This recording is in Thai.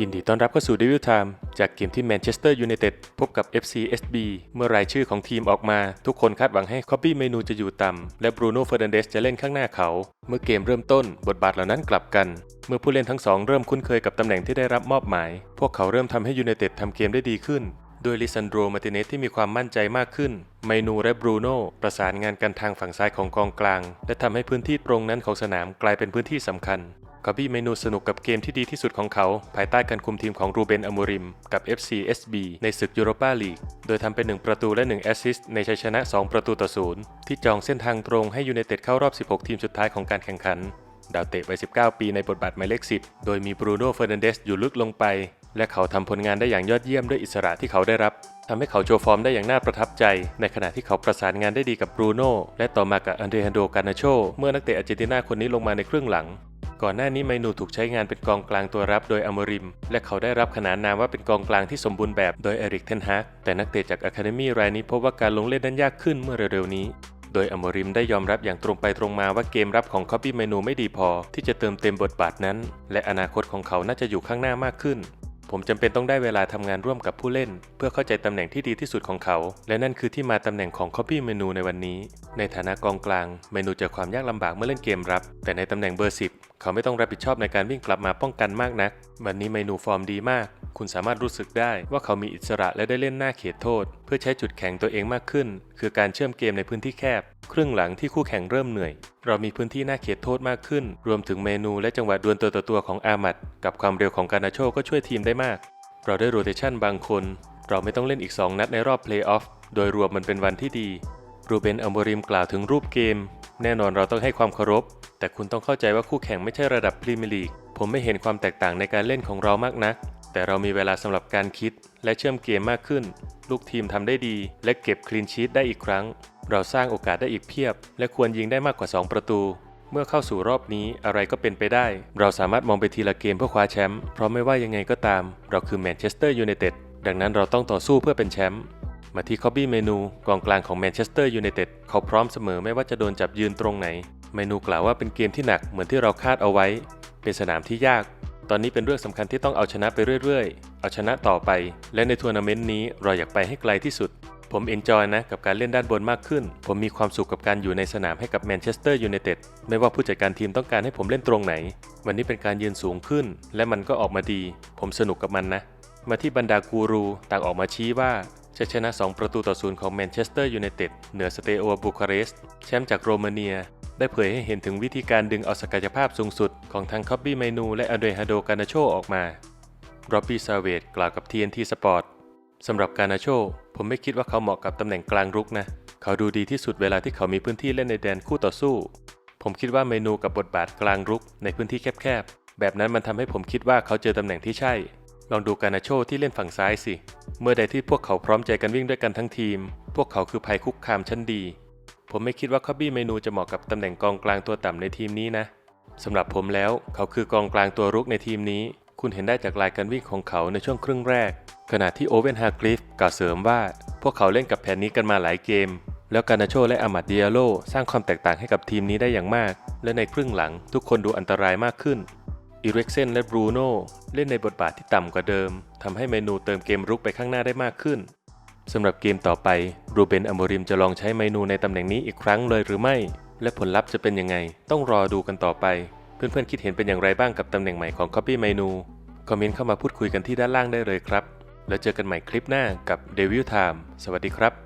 ยินดีต้อนรับเข้าสู่ Devil Time จากเกมที่แมนเชสเตอร์ยูไนเต็ดพบกับ FCSB เมื่อรายชื่อของทีมออกมา ทุกคนคาดหวังให้คอ p ปี้เมนูจะอยู่ต่ำ และบรูโน่เฟอร์นันเดสจะเล่นข้างหน้าเขา เมื่อเกมเริ่มต้นบทบาทเหล่านั้นกลับกัน เมื่อผู้เล่นทั้งสองเริ่มคุ้นเคยกับตำแหน่งที่ได้รับมอบหมาย พวกเขาเริ่มทำให้ยูไนเต็ดทำเกมได้ดีขึ้นโดยลิซันโดรมาติเนสที่มีความมั่นใจมากขึ้นเมนูและบรูโน่ประสานงานกันทางฝั่งซ้ายของกองกลาง และทำให้พื้นที่ตรงนั้นของสนามกลายเป็นพื้นที่สำคัญ กอบบี้เมนูสนุกกับเกมที่ดีที่สุดของเขา ภายใต้การคุมทีมของรูเบนอมูริม กับ FCSB ในศึกยูโรปาลีก โดยทำเป็น 1 ประตูและ 1 แอสซิสต์ในชัยชนะ 2 ประตูต่อศูนย์ที่จองเส้นทางตรงให้ยูไนเต็ดเข้ารอบ 16 ทีมสุดท้ายของการแข่งขัน ดาวเตะวัย 19 ปีในบทบาทหมายเลข 10 โดยมีบรูโน่เฟอร์นันเดสอยู่ลึกลงไป และเขาทำผลงานได้อย่างยอดเยี่ยมด้วยอิสระที่เขาได้รับทำให้เขาโชว์ฟอร์มได้อย่างน่าประทับใจ ในขณะที่เขาประสานงานได้ดีกับบรูโน่และต่อมากับอันเดรฮันโด กานาโช เมื่อนักเตะอาร์เจนตินาคนนี้ลงมาในครึ่งหลัง ก่อนหน้านี้ไมนูถูกใช้งานเป็นกองกลางตัวรับโดยอมริม และเขาได้รับขนานนามว่าเป็นกองกลางที่สมบูรณ์แบบโดยเอริกเทนฮากแต่นักเตะจากอะคาเดมี่รายนี้พบว่าการลงเล่นนั้นยากขึ้นเมื่อเร็วๆนี้โดยอมริมได้ยอมรับอย่างตรงไปตรงมาว่าเกมรับของคอปปี้เมนูไม่ดีพอ ที่จะเติมเต็มบทบาทนั้น และอนาคตของเขาน่าจะอยู่ข้างหน้ามากขึ้น ผมจำเป็นต้องได้เวลาทำงานร่วมกับผู้เล่น เพื่อเข้าใจตำแหน่งที่ดีที่สุดของเขา และนั่นคือที่มาตำแหน่งของ Copy Menu ในวันนี้ ในฐานะกองกลาง เมนูเจอความยากลำบากเมื่อเล่นเกมรับ แต่ในตำแหน่งเบอร์ 10 เขาไม่ต้องรับผิดชอบในการวิ่งกลับมาป้องกันมากนัก วันนี้เมนูฟอร์มดีมาก คุณสามารถรู้สึกได้ว่าเขามีอิสระและได้เล่นหน้าเขตโทษ เพื่อใช้จุดแข็งตัวเองมากขึ้น คือการเชื่อมเกมในพื้นที่แคบ ครึ่งหลังที่คู่แข่งเริ่มเหนื่อย เรามีพื้นที่หน้าเขตโทษมากขึ้น รวมถึงเมนูและจังหวะดวลตัวต่อตัวของอามัดกับความเร็วของการนาโชก็ช่วยทีมได้มาก เราได้โรเตชันบางคน เราไม่ต้องเล่นอีก 2 นัดในรอบเพลย์ออฟโดยรวมมันเป็นวันที่ดีรูเบนอัมบริมกล่าวถึงรูปเกม แน่นอนเราต้องให้ความเคารพ แต่คุณต้องเข้าใจว่าคู่แข่งไม่ใช่ระดับพรีเมียร์ลีก ผมไม่เห็นความแตกต่างในการเล่นของเรามากนัก แต่เรามีเวลาสำหรับการคิด และเชื่อมเกมมากขึ้น ลูกทีมทำได้ดี และเก็บคลีนชีตได้อีกครั้ง เราสร้างโอกาสได้อีกเพียบ และควรยิงได้มากกว่า 2 ประตูเมื่อเข้าสู่รอบนี้อะไรก็เป็นไปได้ เราสามารถมองไปทีละเกมเพื่อคว้าแชมป์ เพราะไม่ว่ายังไงก็ตาม เราคือแมนเชสเตอร์ยูไนเต็ด ดังนั้นเราต้องต่อสู้เพื่อเป็นแชมป์ มาที่คอบบี้เมนูกองกลางของแมนเชสเตอร์ยูไนเต็ดเขาพร้อมเสมอไม่ว่าจะโดนจับยืนตรงไหน เมนูกล่าวว่าเป็นเกมที่หนักเหมือนที่เราคาดเอาไว้ เป็นสนามที่ยาก ตอนนี้เป็นเรื่องสำคัญที่ต้องเอาชนะไปเรื่อยๆ เอาชนะต่อไป และในทัวร์นาเมนต์นี้เราอยากไปให้ไกลที่สุด ผมเอนจอยนะกับการเล่นด้านบนมากขึ้น ผมมีความสุขกับการอยู่ในสนามให้กับแมนเชสเตอร์ยูไนเต็ดไม่ว่าผู้จัดการทีมต้องการให้ผมเล่นตรงไหน วันนี้เป็นการยืนสูงขึ้น และมันก็ออกมาดี ผมสนุกกับมันนะ มาที่บรรดากูรูต่างออกมาชี้ว่า ชัยชนะ 2 ประตูต่อศูนย์ของแมนเชสเตอร์ยูไนเต็ดเหนือสเตโอบูคาเรสต์แชมป์จากโรมาเนีย ได้เผยให้เห็นถึงวิธีการดึงเอาศักยภาพสูงสุดของทั้งคอบบี้เมนูและอเดฮาโดกานาโชออกมาร็อบบี้ซาเวตกล่าวกับ TNT Sport สำหรับกานาโช ผมไม่คิดว่าเขาเหมาะกับตำแหน่งกลางรุกนะ เขาดูดีที่สุดเวลาที่เขามีพื้นที่เล่นในแดนคู่ต่อสู้ ผมคิดว่าเมนูกับบทบาทกลางรุกในพื้นที่แคบๆ แบบนั้นมันทำให้ผมคิดว่าเขาเจอตำแหน่งที่ใช่ ลองดูกานาโชที่เล่นฝั่งซ้ายสิ เมื่อใดที่พวกเขาพร้อมใจกันวิ่งด้วยกันทั้งทีม พวกเขาคือภัยคุกคามชั้นดี ผมไม่คิดว่าคอบบี้เมนูจะเหมาะกับตำแหน่งกองกลางตัวต่ำในทีมนี้นะสำหรับผมแล้วเขาคือกองกลางตัวรุกในทีมนี้ คุณเห็นได้จากลายการวิ่งของเขาในช่วงครึ่งแรก ขณะที่โอเวนฮาร์กลิฟกล่าวเสริมว่า พวกเขาเล่นกับแผนนี้กันมาหลายเกม แล้วกานาโชและอามัดเดียโลสร้างความแตกต่างให้กับทีมนี้ได้อย่างมาก และในครึ่งหลังทุกคนดูอันตรายมากขึ้น อีเร็กเซนและบรูโน่เล่นในบทบาทที่ต่ำกว่าเดิมทำให้เมนูเติมเกมรุกไปข้างหน้าได้มากขึ้นสำหรับเกมต่อไปรูเบนอโมริมจะลองใช้เมนูในตำแหน่งนี้อีกครั้งเลยหรือไม่ และผลลัพธ์จะเป็นยังไง ต้องรอดูกันต่อไป เพื่อนๆคิดเห็นเป็นอย่างไรบ้างกับตำแหน่งใหม่ของ Copy Menu คอมเมนต์เข้ามาพูดคุยกันที่ด้านล่างได้เลยครับ แล้วเจอกันใหม่คลิปหน้ากับ Devil Time สวัสดีครับ